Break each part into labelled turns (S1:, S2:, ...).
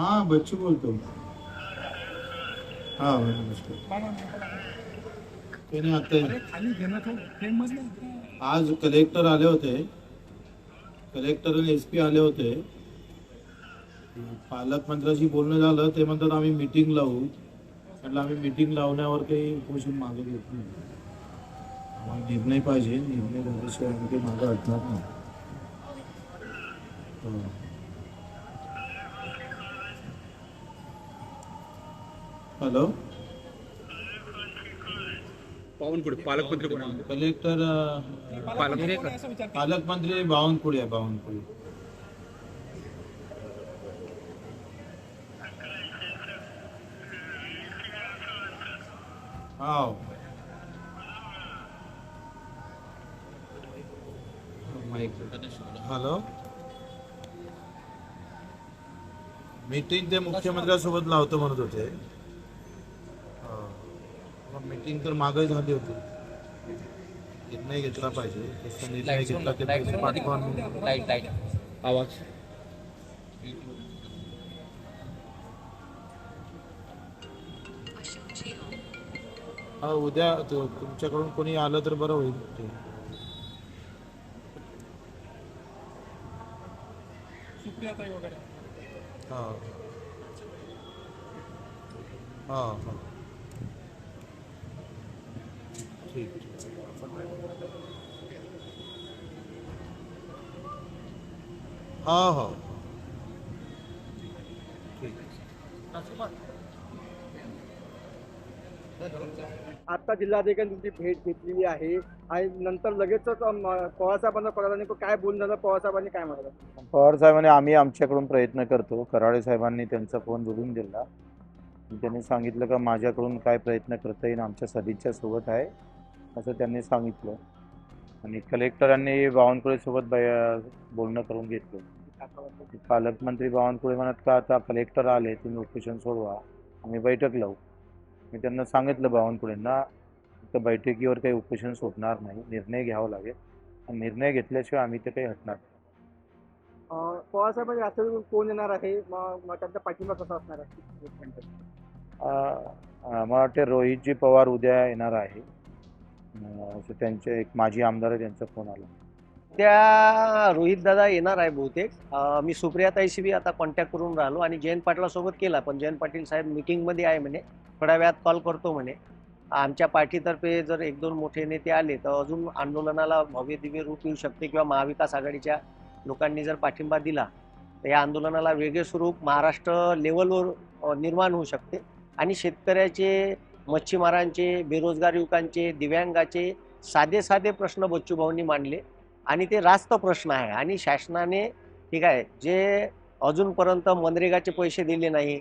S1: हा बच्चू बोलतो. हा नमस्कार. ते नाही. आता आज कलेक्टर आले होते. कलेक्टर आणि एस पी आले होते. पालकमंत्र्याशी बोलणं झालं ते म्हणतात आम्ही मिटिंग लावू. म्हटलं आम्ही मिटिंग लावण्यावर काही उपोषण मागे घेत नाही. आम्हाला निर्णय पाहिजे निर्णय झाल्याशिवाय आम्ही काही मागं हटणार नाही. हॅलो.
S2: पावनकुळे पालकमंत्री कोण
S1: कलेक्टर अं,
S2: पालकमंत्री
S1: पालकमंत्री बावनकुळे आहे बावनकुळे. हाव. हॅलो. मीटिंग ते मुख्यमंत्र्यांसोबत लावतो म्हणत होते. मीटिंग तर मागे झाली होती. निर्णय घेतला पाहिजे. तसा निर्णय घेतला ते पैसे पाठवून
S3: लाइट लाइट
S2: आवाज.
S1: हा उद्या तो- तुमच्याकडून कोणी आलं तर बरं होईल. ते.
S2: सुप्रियाताई वगैरे.
S1: हा. हा हा. ठीक हा हा
S4: आता जिल्हाधिकारी तुमची भेट घेतलेली आहे आणि नंतर लगेचच पवारसाहेबांना कळालं नाही. काय बोलून झालं? पवारसाहेबांनी काय म्हणालं?
S5: पवार साहेबांनी आम्ही आमच्याकडून प्रयत्न करतो. कराडे साहेबांनी त्यांचा फोन बोलून दिला. त्यांनी सांगितलं का माझ्याकडून काय प्रयत्न करता येईल आमच्या सदिच्छा सोबत आहे. असं त्यांनी सांगितलं. आणि कलेक्टरांनी बावनकुळेसोबत बै- बोलणं करून घेतलं. पालकमंत्री बावनकुळे म्हणत का आता कलेक्टर आले तुम्ही उपोषण सोडवा आम्ही बैठक लावू. मी त्यांना सांगितलं बावनकुळेंना तर बैठकीवर काही उपोषण सोडणार नाही निर्णय घ्यावा लागेल. आणि निर्णय घेतल्याशिवाय आम्ही ते काही हटणार नाही.
S4: कोण येणार आहे? मग त्यांचा पाठिंबा कसा असणार आहे?
S5: मला वाटते रोहितजी पवार उद्या येणार आहे. असं त्यांचे एक माजी आमदार आहे त्यांचा फोन आला.
S3: त्या रोहित दादा येणार आहे बहुतेक. अं, मी सुप्रियाताईशी बी आता कॉन्टॅक्ट करून राहिलो आणि जयंत पाटलासोबत केला पण जयंत पाटील साहेब मीटिंगमध्ये आहे म्हणे. थोड्या वेळात कॉल करतो म्हणे. आमच्या पार्टीतर्फे जर एक दोन मोठे नेते आले तर अजून आंदोलनाला भव्य दिव्य रूप येऊ शकते किंवा महाविकास आघाडीच्या लोकांनी जर पाठिंबा दिला तर या आंदोलनाला वेगळे स्वरूप महाराष्ट्र लेवलवर निर्माण होऊ शकते. आणि शेतकऱ्याचे मच्छीमारांचे बेरोजगार युवकांचे दिव्यांगाचे साधे साधे प्रश्न बच्चूभाऊंनी मांडले. आणि ते रास्त प्रश्न आहे. आणि शासनाने ठीक आहे जे अजूनपर्यंत मनरेगाचे पैसे दिले नाही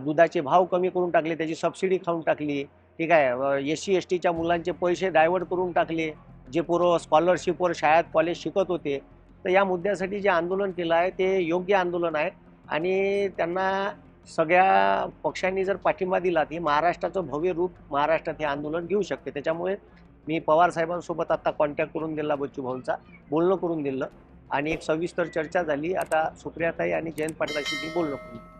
S3: दुधाचे भाव कमी करून टाकले त्याची सबसिडी खाऊन टाकली ठीक आहे एस सी एस टीच्या मुलांचे पैसे डायव्हर्ट करून टाकले जे पोरं स्कॉलरशिपवर शाळेत कॉलेज शिकत होते तर या मुद्द्यासाठी जे आंदोलन केलं आहे ते योग्य आंदोलन आहे. आणि त्यांना सगळ्या पक्षांनी जर पाठिंबा दिला तर महाराष्ट्राचं भव्य रूप महाराष्ट्रात हे आंदोलन घेऊ शकते. त्याच्यामुळे मी पवार साहेबांसोबत आता कॉन्टॅक्ट करून दिला बच्चू भाऊंचा बोलणं करून दिलं. आणि एक सविस्तर चर्चा झाली. आता सुप्रियाताई आणि जयंत पाटलाशी मी बोलणं करून दिलं.